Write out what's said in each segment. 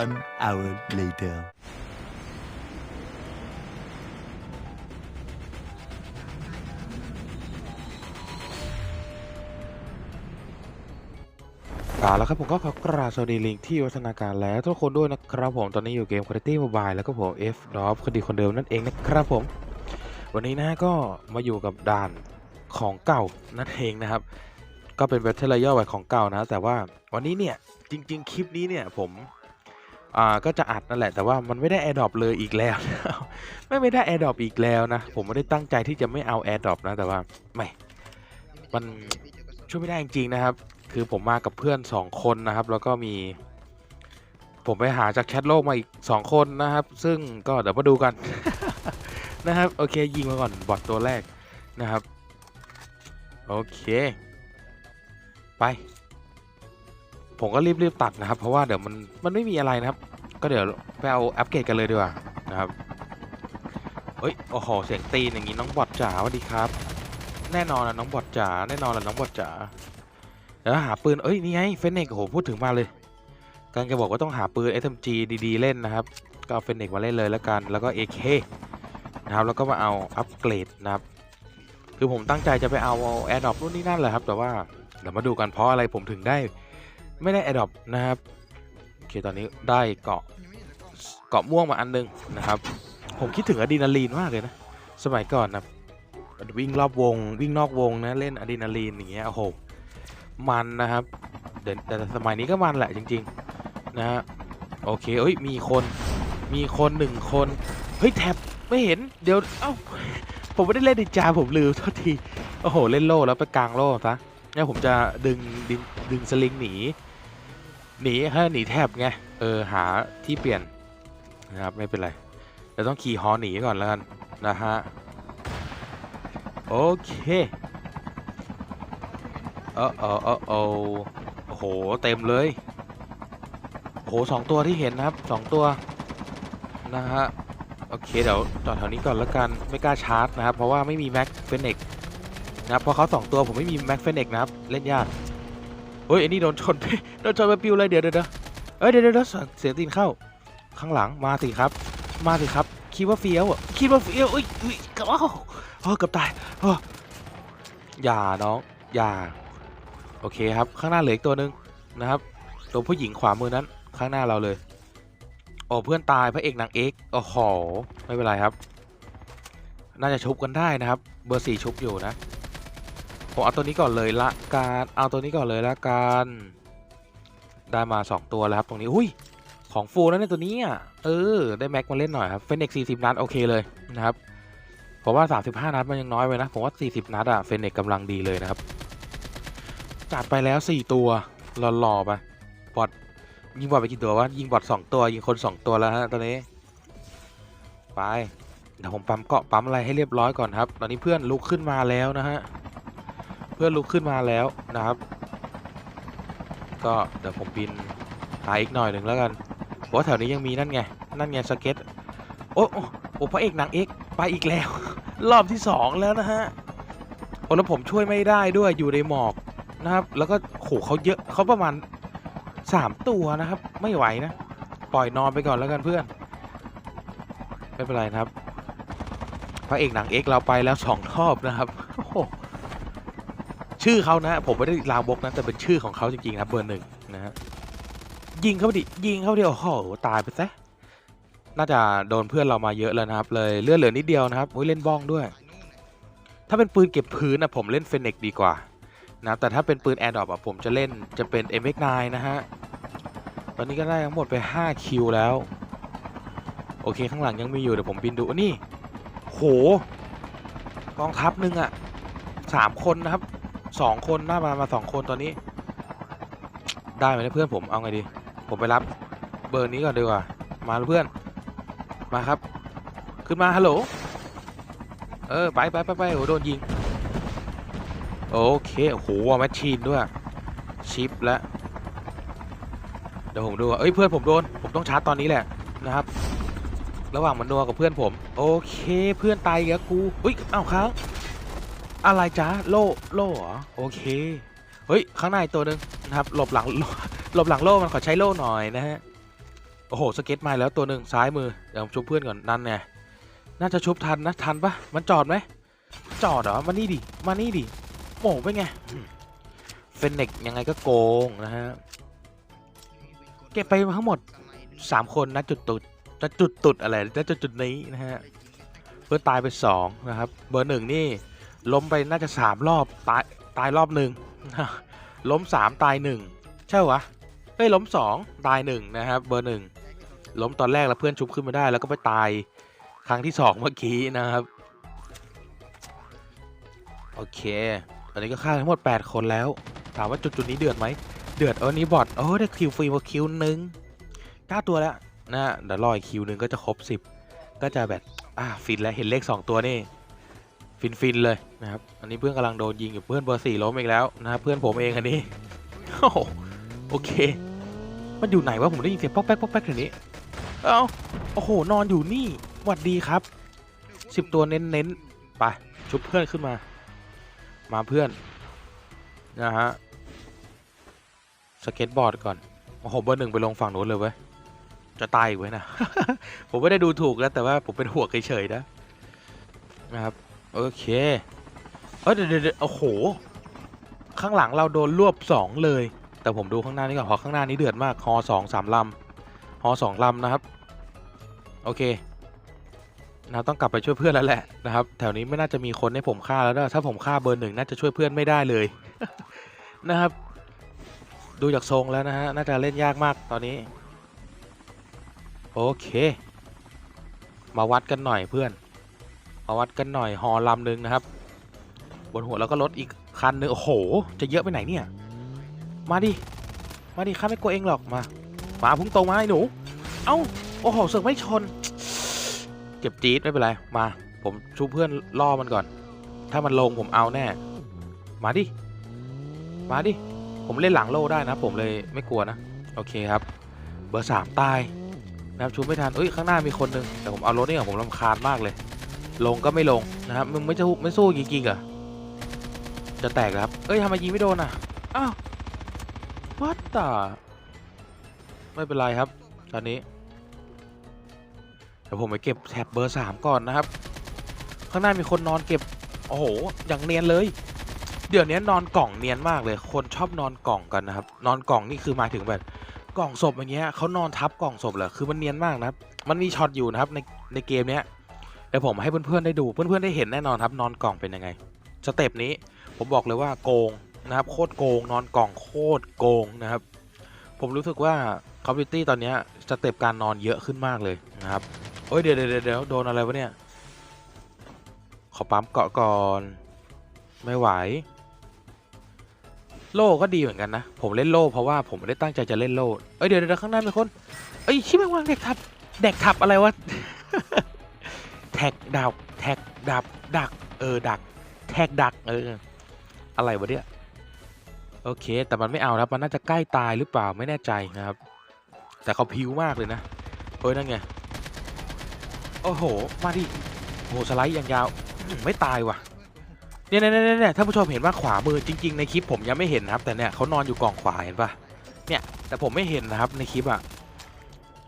One hour later. เอาแล้วครับผมก็ขอกราบสวัสดีลิงที่วัฒนาการแล้วทุกคนด้วยนะครับผมตอนนี้อยู่เกม Quality Mobile แล้วก็ผม F d o p คดีคนเดิมนั่นเองนะครับผม วันนี้นะก็มาอยู่กับด่านของเก่านั่นเองนะครับ ก็เป็น Battle Royale แบบของเก่านะ แต่ว่าวันนี้เนี่ยจริง ๆ คลิปนี้เนี่ยผม อ่าก็จะอัดนั่นแหละแต่ว่ามันไม่ได้ a อ r d r o p เลยอีกแล้วไม่ไม่ได้ a อ r d r o p อีกแล้วนะ ผมไม่ได้ตั้งใจที่จะไม่เอา a อ r d r o p นะ แต่ว่าไม่มันช่วยไม่ได้จริงๆนะครับ คือผมมากับเพื่อน 2 คนนะครับ แล้วก็มี ผมไปหาจากแชทโลกมาอีก 2 คนนะครับ ซึ่งก็เดี๋ยวมาดูกันนะครับโอเคยิงมาก่อนบอทตัวแรกนะครับ โอเค ไป ผมก็รีบๆตัดนะครับ เพราะว่าเดี๋ยวมันมันไม่มีอะไรนะครับ ก็เดี๋ยวไปเอาอัปเกรดกันเลยดีกว่านะครับเฮ้ยโอ้โหเสียงตีนอย่างนี้น้องบอทจ๋าสวัสดีครับ แน่นอนนะน้องบอทจ๋าแน่นอนละน้องบอทจ๋าแล้วหาปืนเอ้ยนี่ไงเฟนเนกโอ้โหพูดถึงมาเลยการแกบอกว่าต้องหาปืน SMG ดีๆเล่นนะครับ ก็เอาเฟนเนกมาเล่นเลยแล้วกันแล้วก็ AK นะครับแล้วก็มาเอาอัปเกรดนะครับคือผมตั้งใจจะไปเอาแอร์ดรอปรุ่นนี้นั่นแหละครับ แต่ว่าเดี๋ยวมาดูกันเพราะอะไรผมถึงได้ ไม่ได้แอดอปนะครับโอเคตอนนี้ได้เกาะเกาะม่วงมาอันนึงนะครับ ผมคิดถึงอะดรีนาลีนมากเลยนะ สมัยก่อนนะวิ่งรอบวง วิ่งนอกวงนะเล่นอะดรีนาลีนอย่างเงี้ยโอ้โหมันนะครับเดี๋ยวแต่สมัยนี้ก็มันแหละจริง ๆ นะฮะโอเคเอ้ยมีคนมีคนหนึ่งคนเฮ้ยแท็บไม่เห็นเดี๋ยวเอ้าผมไม่ได้เล่นดิจาผมลืมโทษทีโอ้โหเล่นโล่แล้วไปกลางโล่ซะเนี่ยผมจะดึงดึงดึงสลิงหนี หนีให้หนีแทบไง เออ หาที่เปลี่ยนนะครับ ไม่เป็นไรเราต้องขี่ฮอหนีก่อนแล้วกันนะฮะ โอเคเออเออเออเออโอ้โห เต็มเลยโหสองตัวที่เห็นนะครับสองตัวนะฮะ โอเค เดี๋ยวจอดแถวนี้ก่อนแล้วกัน ไม่กล้าชาร์จนะครับ เพราะว่าไม่มีแม็กเฟนเน็กนะครับเพราะเขาสองตัวผมไม่มีแม็กเฟนเน็กนะครับ เล่นยาก เฮ้ยไอ้นี่โดนชนไปโดนชนไปปิวเลยเดี๋ยวเดี๋ยวเดี๋ยวเอ้ยเดี๋ยวเดี๋ยวเดี๋ยวเสียตีนเข้า ข้างหลังมาสิครับ มาสิครับ คิดว่าเฟี้ยวอะคิดว่าเฟี้ยวอุ้ยอุ้ยเกับอ้าวเออเกือบตายเอออย่าน้องอย่าโอเคครับข้างหน้าเหลืออีกตัวหนึ่งนะครับตัวผู้หญิงขวามือนั้น ข้างหน้าเราเลยโอ้เพื่อนตายพระเอกนางเอกโอ้โหไม่เป็นไรครับ น่าจะชุบกันได้นะครับ เบอร์สี่ชุบอยู่นะ ผมเอาตัวนี้ก่อนเลยละการเอาตัวนี้ก่อนเลยละกันได้มา 2 ตัวแล้วครับ ตรงนี้อุ้ยของฟูแล้วเนี่ยตัวนี้อะเออ ได้แม็กมาเล่นหน่อยครับเฟนเน็กสี่สิบนัดโอเคเลยนะครับผมว่า 35 นัดมันยังน้อยไปนะ ผมว่า 40 นัดอะเฟนเน็กกำลังดีเลยนะครับจัดไปแล้ว 4 ตัวหล่อๆไปบอทยิงบอทไปกี่ตัววะยิงบอท2ตัว ยิงคน 2 ตัวแล้วฮะตอนนี้ไปเดี๋ยวผมปั๊มเกาะปั๊มอะไรให้เรียบร้อยก่อนครับ ตอนนี้เพื่อนลุกขึ้นมาแล้วนะฮะ เพื่อนลุกขึ้นมาแล้วนะครับ ก็เดี๋ยวผมบินหาอีกหน่อยหนึ่งแล้วกันเพราะว่าแถวนี้ยังมีนั่นไง นั่นไงสเก็ตโอ้โอ้โอ้พระเอกนางเอกไปอีกแล้ว รอบที่สองแล้วนะฮะโอ้แล้วผมช่วยไม่ได้ด้วยอยู่ในหมอกนะครับ แล้วก็โหเขาเยอะเขาประมาณสามตัวนะครับ ไม่ไหวนะ ปล่อยนอนไปก่อนแล้วกันเพื่อน ไม่เป็นไรครับ พระเอกหนังเอกเราไปแล้วสองรอบนะครับโอ้ ชื่อเขานะ ผมไม่ได้ลามกนะ แต่เป็นชื่อของเขาจริงๆนะครับเบอร์หนึ่งนะฮะยิงเขาไปดิยิงเขาเดียวโอ้โหตายไปซะน่าจะโดนเพื่อนเรามาเยอะแล้วนะครับ เลยเลือดเหลือนิดเดียวนะครับเล่นบ้องด้วย ถ้าเป็นปืนเก็บพื้นนะผมเล่นเฟนเน็กดีกว่านะแต่ถ้าเป็นปืนแอร์ดรอปอะผมจะเล่นจะเป็น MX9 นะฮะตอนนี้ก็ได้ทั้งหมดไป 5 คิวแล้ว โอเคข้างหลังยังมีอยู่เดี๋ยวผมบินดูนี่ โหกองทัพหนึ่งอะสามคนนะครับ สองคนหน้ามามาสองคนตอนนี้ ได้ไหมเนี่เพื่อนผมเอาไงดี ผมไปรับเบอร์นี้ก่อนดีกว่า มาเพื่อน มาครับ ขึ้นมาฮัลโหล เออไปไปไปไปโอ้โดนยิง โอเคโอ้โหแมชชีนด้วย ชิปแล้วเดี๋ยวผมดูเอ้ยเพื่อนผมโดน ผมต้องชาร์จตอนนี้แหละนะครับ ระหว่างมันนัวกับเพื่อนผม โอเคเพื่อนตายแล้วกูอุ้ยเอ้าค้าง อะไรจ้าโล่โล่เหรอโอเคเฮ้ยข้างในตัวหนึ่งนะครับหลบหลังหลบหลังโล่มันขอใช้โล่หน่อยนะฮะโอ้โหสเก็ตมาแล้วตัวหนึ่งซ้ายมือเดี๋ยวผมชุบเพื่อนก่อนนั่นไงน่าจะชุบทันนะทันปะมันจอดไหมจอดเหรอมานี่ดิมานี่ดิโหม่งไปไงเฟนเน็กยังไงก็โกงนะฮะเก็บไปทั้งหมด 3 คนนะจุดตุดจะจุดตุดอะไรจะจุดจุดนี้นะฮะเพื่อตายไป2นะครับเบอร์หนึ่งนี่ ล้มไปน่าจะ3รอบตายตายรอบหนึ่งล้ม3ตาย1ใช่วะเฮ้ยล้ม2ตาย1นะครับเบอร์หนึ่งล้มตอนแรกแล้วเพื่อนชุบขึ้นมาได้ แล้วก็ไปตายครั้งที่2เมื่อกี้นะครับโอเค ตอนนี้ก็ฆ่าทั้งหมด 8 คนแล้ว ถามว่าจุดจุดๆนี้เดือดไหม เดือดเออนี้บอทโอ้ได้คิวฟรีมาคิวหนึ่งเก้าตัวแล้วนะฮะเดี๋ยวรออีกคิวหนึ่งก็จะครบ 10 ก็จะแบบ อ่าฟินแล้วเห็นเลข 2 ตัวนี่ ฟินฟินๆเลยนะครับ อันนี้เพื่อนกำลังโดนยิงอยู่เพื่อนเบอร์สี่ล้มอีกแล้วนะครับเพื่อนผมเองอันนี้โอ้โหโอเค มันอยู่ไหนวะผมได้ยินเสียงป๊อกแป๊กป๊อกแป๊กแถวนี้ เอ้าโอ้โห นอนอยู่นี่หวัดดีครับสิบตัวเน้นๆไปชุบเพื่อนขึ้นมา มาเพื่อนนะฮะสเก็ตบอร์ดก่อนโอ้โหเบอร์หนึ่งไปลงฝั่งโน้นเลยเว้ยจะตายอีกเว้ยนะ ผมไม่ได้ดูถูกแล้วแต่ว่าผมเป็นห่วงเฉยๆนะนะครับ โอเค เอยเดี๋ยวเดี๋ยวเดี๋ยวโอ้โห ข้างหลังเราโดนรวบสองเลย แต่ผมดูข้างหน้านี้ก่อนเพราะข้างหน้านี้เดือดมาก ฮอสองสามลำ ฮอสองลำนะครับ โอเคนะต้องกลับไปช่วยเพื่อนแล้วแหละนะครับ แถวนี้ไม่น่าจะมีคนให้ผมฆ่าแล้วนะถ้าผมฆ่าเบอร์หนึ่งน่าจะช่วยเพื่อนไม่ได้เลย นะครับ ดูจากทรงแล้วนะฮะ น่าจะเล่นยากมากตอนนี้ โอเค มาวัดกันหน่อยเพื่อน มาวัดกันหน่อยฮอลำหนึ่งนะครับ บนหัวแล้วก็รถอีกคันนึงโอ้โห จะเยอะไปไหนเนี่ย มาดิ มาดิข้าไม่กลัวเองหรอกมา มาพุ่งตรงมาไอ้หนู เอ้าโอ้โหเสือกไม่ชน เจ็บจี๊ดไม่เป็นไร มา ผมชูเพื่อนล่อมันก่อน ถ้ามันลงผมเอาแน่ มาดิ มาดิ ผมเล่นหลังโล่ได้นะ ผมเลยไม่กลัวนะ โอเคครับ เบอร์สามตายนะครับชูไม่ทันเอ้ยข้างหน้ามีคนหนึงแต่ผมเอารถนี่ก่อนผมรำคาญมากเลย ลงก็ไม่ลงนะครับมึงไม่จะไม่สู้จริงๆเหรอจะแตกครับ เอ้ยทำไมยิงไม่โดนอะ อ้าว what the ไม่เป็นไรครับ ตอนนี้เดี๋ยวผมไปเก็บแท็บเบอร์สามก่อนนะครับ ข้างหน้ามีคนนอนเก็บ โอ้โห อย่างเนียนเลย เดี๋ยวนี้นอนกล่องเนียนมากเลย คนชอบนอนกล่องกันนะครับ นอนกล่องนี่คือหมายถึงแบบกล่องศพอย่างเงี้ยเขานอนทับกล่องศพเหรอ คือมันเนียนมากนะครับ มันมีช็อตอยู่นะครับในในเกมเนี้ย ดี๋ยวผมให้เพื่อนๆได้ดูเพื่อนๆได้เห็นแน่นอนครับนอนกล่องเป็นยังไงสเต็ปนี้ผมบอกเลยว่าโกงนะครับโคตรโกงนอนกล่องโคตรโกงนะครับ ผมรู้สึกว่าคอมพิวตี้ตอนนี้สเต็ปการนอนเยอะขึ้นมากเลยนะครับโอ้ยเดี๋ยวเดี๋ยวเดี๋ยวโดนอะไรวะเนี่ยขอปั๊มเกาะก่อนไม่ไหว โล่ก็ดีเหมือนกันนะ ผมเล่นโล่เพราะว่าผมไม่ได้ตั้งใจจะเล่นโล่เอ้ยเดี๋ยวเดี๋ยวข้างหน้ามีคนเอ้ยชิบแม่วางเด็กทับเด็กทับอะไรวะ แท็กดาวแท็กดับดัก เออ ดัก แท็กดัก เออ อะไรวะเนี่ย โอเค แต่มันไม่เอาครับ มันน่าจะใกล้ตายหรือเปล่า ไม่แน่ใจนะครับ แต่เขาพิ้วมากเลยนะ เฮ้ย นั่นไง โอ้โห มาดิโหสไลด์อย่างยาว ไม่ตายว่ะ เนี่ยเนี่ยเนี่ยเนี่ยท่านผู้ชมเห็นว่าขวามือจริง ๆ ในคลิปผมยังไม่เห็นนะครับ แต่เนี่ยเขานอนอยู่กล่องขวาเห็นปะเนี่ย แต่ผมไม่เห็นนะครับในคลิปอะ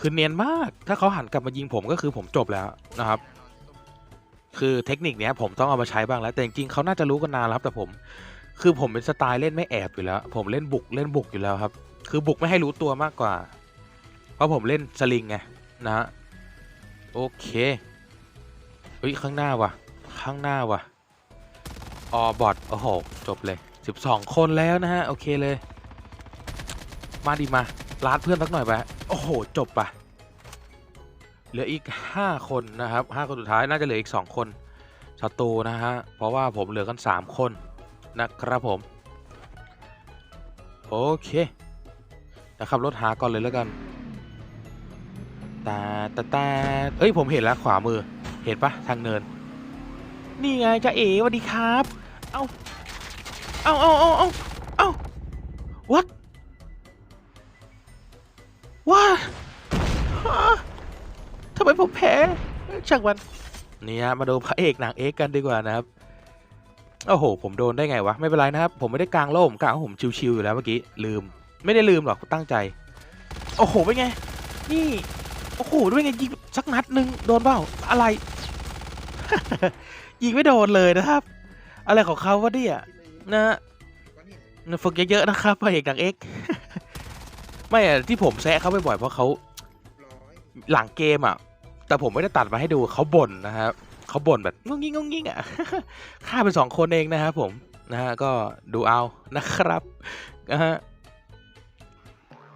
คือเนียนมาก ถ้าเขาหันกลับมายิงผมก็คือผมจบแล้วนะครับ คือเทคนิคเนี้ยผมต้องเอามาใช้บ้างแล้ว แต่จริงๆเขาน่าจะรู้กันนานแล้วแต่ผม คือผมเป็นสไตล์เล่นไม่แอบอยู่แล้ว ผมเล่นบุกเล่นบุกอยู่แล้วครับ คือบุกไม่ให้รู้ตัวมากกว่า เพราะผมเล่นสลิงไงนะฮะโอเคเฮ้ยข้างหน้าว่ะ ข้างหน้าว่ะออบอทโอ้โหจบเลย 12 คนแล้วนะฮะ โอเคเลย มาดิมาลาดเพื่อนสักหน่อยไปโอ้โห จบปะ เหลืออีก 5 คนนะครับ 5 คนสุดท้ายน่าจะเหลืออีก 2 คนศัตรูนะฮะ เพราะว่าผมเหลือกัน 3 คนนะครับผม โอเคจะขับรถหาก่อนเลยแล้วกันตาตาตาเอ้ยผมเห็นแล้วขวามือ เห็นปะทางเนิน นี่ไงจ้าเอ๋สวัสดีครับ เอ้าเอาเอ้าเอาเอ้าเอ้า what ว้าฮะทำไมผมแพ้ช่างมันนี่ฮะมาดูพระเอกหนังเอกกันดีกว่านะครับโอ้โห ผมโดนได้ไงวะ ไม่เป็นไรนะครับ ผมไม่ได้กลางโล่มกลางผมชิวๆอยู่แล้วเมื่อกี้ ลืม ไม่ได้ลืมหรอกตั้งใจ โอ้โห เป็นไง นี่ โอ้โหด้วยไงยิงสักนัดหนึ่งโดนเปล่า อะไร ยิงไม่โดนเลยนะครับ อะไรของเขาวะเนี่ยนะฝึกเยอะๆนะครับพระเอกหนังเอกไม่อะที่ผมแซะเขาบ่อยๆเพราะเขาหลังเกมอะ แต่ผมไม่ได้ตัดมาให้ดูเขาบ่นนะครับเขาบ่นแบบงงงิ้งงงงิ้งอะฆ่าเป็นสองคนเองนะครับผมนะฮะก็ดูเอานะครับนะฮะ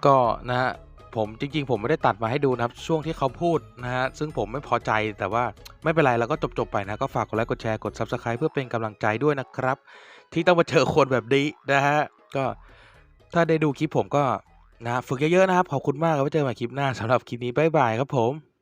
ก็นะฮะผมจริง ๆ ผมไม่ได้ตัดมาให้ดูนะครับ ช่วงที่เขาพูดนะฮะซึ่งผมไม่พอใจแต่ว่าไม่เป็นไรเราก็จบๆไปนะก็ฝากกดไลค์กดแชร์กด subscribe เพื่อเป็นกำลังใจด้วยนะครับ ที่ต้องมาเจอคนแบบนี้นะฮะก็ถ้าได้ดูคลิปผมก็นะฮะฝึกเยอะๆนะครับขอบคุณมากครับไว้เจอกันใหม่คลิปหน้าสำหรับคลิปนี้บ๊ายบายครับผม